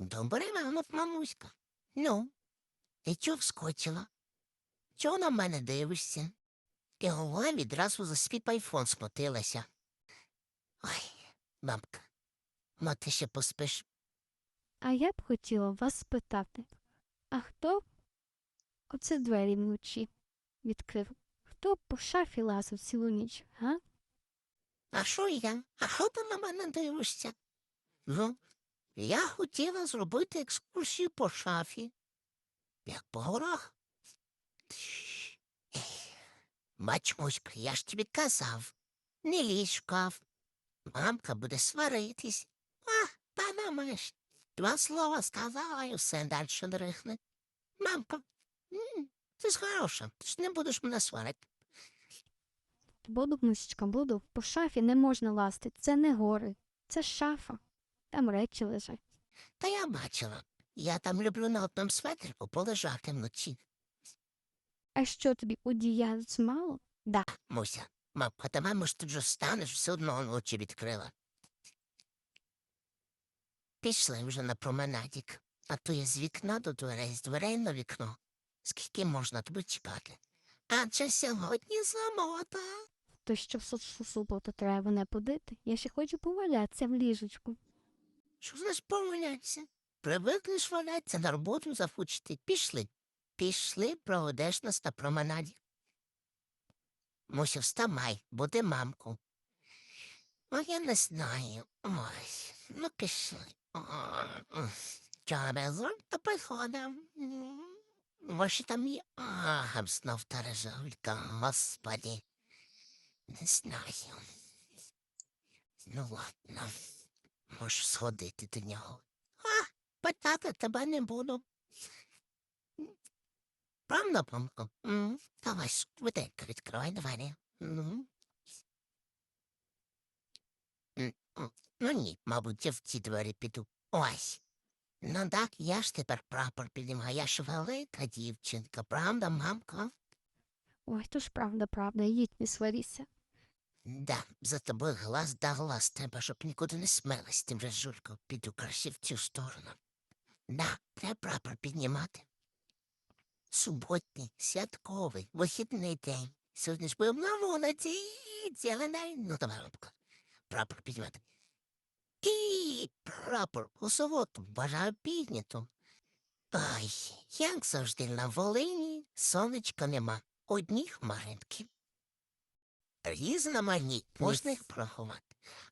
Добре, мамо, мамуська. Ну, ти чого вскочила? Чого на мене дивишся? Ти голова відразу за свій айфон смотилася. Ой, мамка, ма ти ще поспиш? А я б хотіла вас спитати, а хто оце двері вночі відкрив? Хто по шафі лазив цілу ніч, га? А що я? А що ти на мене дивишся? Ну, я хотіла зробити екскурсію по шафі. Як по горах. Бач, я ж тобі казав. Не лізь шкаф. Мамка буде сваритись. А, пана Миш, два слова сказала і все далі дрихне. Мамка, ти ж хороша, ти ж не будеш мене сварити. Буду, мусічка, буду. По шафі не можна лазити. Це не гори, це шафа. Там речі лежать. Та я бачила. Я там люблю на одному светрику полежати вночі. А що тобі одіяльць мало? Да. Муся, мамка, давай, може, ти вже станеш, все одно очі відкрила. Пішли вже на променадік, а то я з вікна до дверей, з дверей на вікно. Скільки можна тобі чекати? Адже сьогодні замота. То що в су- суботу треба не подити? Я ще хочу повалятися в ліжечку. Що значить помилятися? Привикли ж валятися на роботу зафучити. Пішли. Пішли, проведеш нас на променаді. Муся, вставай, буде мамку. А я не знаю. Ой, ну пішли. Чабезон, то приходом. Ваші там є. Ага, знов та режулька, господі. Не знаю. Ну ладно. Можеш сходити до нього. А, питати тебе не буду. Правда, памко? Давай, швиденько відкривай двері. Ну. Ну ні, мабуть, я в ці двері піду. Ось. Ну так, я ж тепер прапор піднімаю, я ж велика дівчинка, правда, мамка? Ой, то ж правда, правда, їдь не сваріться. Да, за тобою глаз да глаз треба, щоб нікуди не смелась тим же журко. Піду краще в цю сторону. Да, треба прапор піднімати. Суботній, святковий, вихідний день. Сьогодні ж будемо на вулиці, день. Ну, давай, Робко, прапор піднімати. І прапор у суботу бажаю піднято. Ай, як завжди на Волині сонечка нема, одні хмаринки. Різноманітні, можна їх.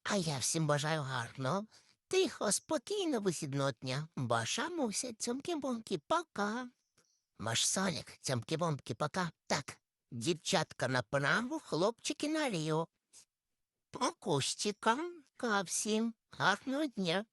А я всім бажаю гарного, тихо, спокійно вихідного дня. Ваша муся, цьомки-бомки, пока. Ваш Соник, цьомки-бомки, пока. Так, дівчатка на направо, хлопчики наліво. По кущикам, ка всім гарного дня.